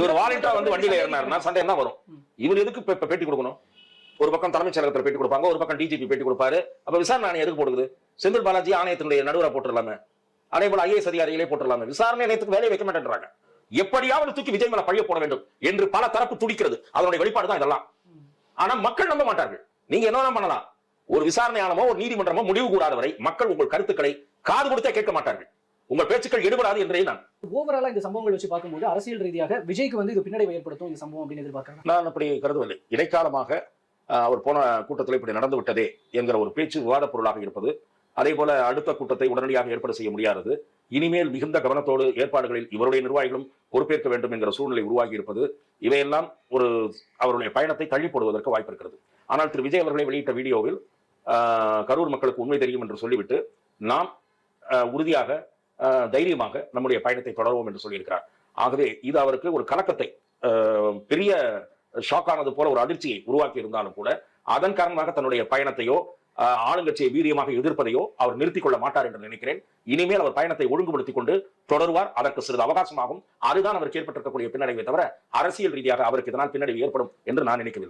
இவர் வாலண்டா வந்து வண்டியில ஏறினாருன்னா சண்டை என்ன வரும். இவர் எதுக்கு பேட்டி கொடுக்கணும்? ஒரு பக்கம் தலைமைச் செயலகத்துல பேட்டி கொடுப்பாங்க ஒரு பக்கம் டிஜிபி பேட்டி கொடுப்பாரு. அப்ப விசாரணை ஆணையம் எதுக்கு போடுது? செந்தில் பாலாஜி ஆணையத்தினுடைய நடுவரா போட்டுடலாமே. அதே போல ஐஏஎஸ் அதிகாரிகளே போட்டுடலாமே. விசாரணை ஆணையத்துக்கு வேலையை வைக்க மாட்டேன்றாங்க. எப்படியாவது தூக்கி விஜய் மேல பழிய போட வேண்டும் என்று பல தரப்பு துடிக்கிறது. அதனுடைய வெளிப்பாடு தான் இதெல்லாம். ஆனா மக்கள் நம்ப மாட்டார்கள். நீங்க என்ன பண்ணலாம். ஒரு விசாரணை ஆணையமோ ஒரு நீதிமன்றமோ முடிவு கூடாத வரை மக்கள் உங்கள் கருத்துக்களை காது கொடுத்தே கேட்க மாட்டார்கள். உங்கள் பேச்சுக்கள் எடுபடாது என்றே நான். ஓவராலா இந்த சம்பவங்கள் வச்சு பார்க்கும்போது அரசியல் ரீதியாக விஜய்க்கு வந்து இது பின்னடைவை ஏற்படுத்தும் இந்த சம்பவம் அப்படின்னு எதிர்பார்க்கறாங்க. நான் அப்படி கருதவில்லை இடைக்காலமாக அவர் போன கூட்டத்தில் இப்படி நடந்து விட்டதே என்கிற ஒரு பேச்சு விவாதப் பொருளாக இருப்பது அதே போல அடுத்த கூட்டத்தை உடனடியாக ஏற்பாடு செய்ய முடியாதது இனிமேல் மிகுந்த கவனத்தோடு ஏற்பாடுகளில் இவருடைய நிர்வாகிகளும் பொறுப்பேற்க வேண்டும் என்கிற சூழ்நிலை உருவாகி இருப்பது இவையெல்லாம் ஒரு அவருடைய பயணத்தை தள்ளி போடுவதற்கு வாய்ப்பு இருக்கிறது. ஆனால் திரு. விஜய் அவர்களை வெளியிட்ட வீடியோவில் கரூர் மக்களுக்கு உண்மை தெரியும் என்று சொல்லிவிட்டு நாம் உறுதியாக தைரியமாக நம்முடைய பயணத்தை தொடருவோம் என்று சொல்லியிருக்கிறார். ஆகவே இது அவருக்கு ஒரு கலக்கத்தை பெரிய ஷாக் ஆனது போல ஒரு அதிர்ச்சியை உருவாக்கி இருந்தாலும் கூட அதன் காரணமாக தன்னுடைய பயணத்தையோ ஆளுங்கட்சியை வீரியமாக எதிர்ப்பதையோ அவர் நிறுத்திக் கொள்ள மாட்டார் என்று நினைக்கிறேன். இனிமேல் அவர் பயணத்தை ஒழுங்குபடுத்திக் கொண்டு தொடருவார். அதற்கு சிறிது அவகாசமாகும். அதுதான் அவருக்கு ஏற்பட்டிருக்கக்கூடிய பின்னடைவை தவிர அரசியல் ரீதியாக அவருக்கு இதனால் பின்னடைவு ஏற்படும் என்று நான் நினைக்கவில்லை.